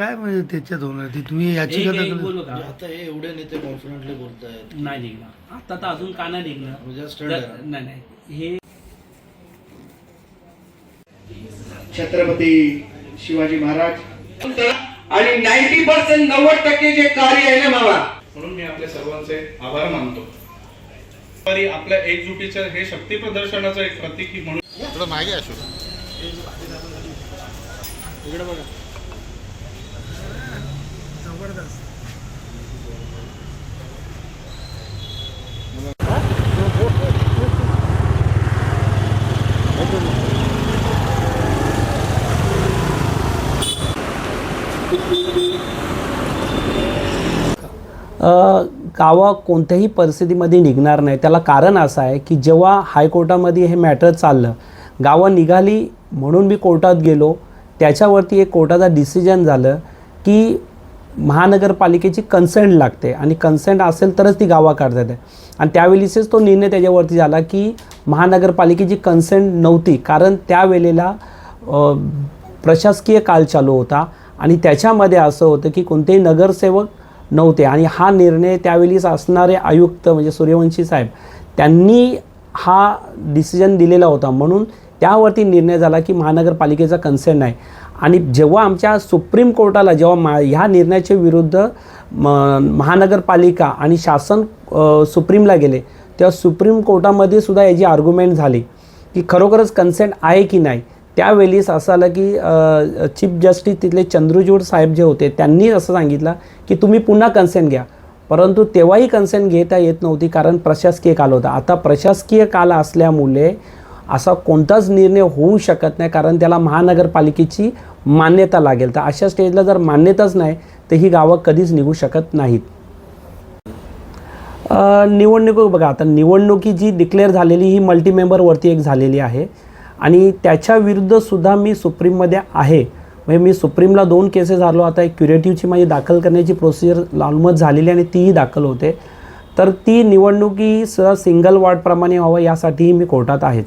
काय म्हणजे त्याच्यात होणार? ती तुम्ही याची एक- कथा एक करा. बोलू का? आता हे एवढे नेते कॉन्फिडेंटली बोलतायत. नाही निघणार आता तर अजून का नाही निघणार म्हणजे आहे. नाही नाही. हे छत्रपती शिवाजी महाराज. आणि नाईन्टी पर्सेंट नव्वद टक्के जे कार्य आहे ना बाबा म्हणून मी आपल्या सर्वांचे आभार मानतो. तरी आपल्या एकजुटीच्या हे शक्ती प्रदर्शनाचं एक प्रतीक म्हणून गावा कोणत्याही परिस्थितीमध्ये निघणार नाही. त्याला कारण असं आहे की जेव्हा हायकोर्टामध्ये हे मॅटर चाललं गावं निघाली म्हणून मी कोर्टात गेलो त्याच्यावरती एक कोर्टाचा डिसिजन झालं की महानगरपालिकेची कन्सेंट लागते. आणि कन्सेंट असेल तरच ती गावा काढता येते. आणि त्यावेळीसच तो निर्णय त्याच्यावरती झाला की महानगरपालिकेची कन्सेंट नव्हती कारण त्यावेळेला प्रशासकीय काल चालू होता. आणि त्याच्यामध्ये असं होतं की कोणतेही नगरसेवक नव्हते. आणि हा निर्णय त्यावेळीच असणारे आयुक्त म्हणजे सूर्यवंशी साहेब त्यांनी हा डिसिजन दिलेला होता. म्हणून त्यावरती निर्णय झाला की महानगरपालिकेचा कन्सेंट नाही. आणि जेव्हा आमच्या सुप्रीम कोर्टाला जेव्हा मा ह्या निर्णयाच्या विरुद्ध म महानगरपालिका आणि शासन सुप्रीमला गेले तेव्हा सुप्रीम कोर्टामध्ये सुद्धा याची आर्ग्युमेंट झाली की खरोखरच कन्सेंट आहे की नाही. त्यावेळीस असं आलं की चीफ जस्टिस तिथले चंद्रचूड साहेब जे होते त्यांनी असं सांगितलं की तुम्ही पुन्हा कन्सेंट घ्या. परंतु तेव्हाही कन्सेंट घेता येत नव्हती कारण प्रशासकीय काल होता. आता प्रशासकीय काल असल्यामुळे असा कोणताच निर्णय होऊ शकत नाही कारण त्याला महानगरपालिकेची मान्यता लागेल. तर अशा स्टेजला जर मान्यताच नाही तर ही गावं कधीच निघू शकत नाहीत. निवडणूक बघा आता निवडणुकी जी डिक्लेअर झालेली ही मल्टीमेंबरवरती एक झालेली आहे. आणि त्याच्या विरुद्धसुद्धा मी सुप्रीममध्ये आहे. म्हणजे मी सुप्रीमला दोन केसेस आलो आता एक क्युरेटिव्हची माझी दाखल करण्याची प्रोसिजर लालमत झालेली आणि तीही दाखल होते. तर ती निवडणुकी सुद्धा सिंगल वॉर्डप्रमाणे व्हावं यासाठीही मी कोर्टात आहेच.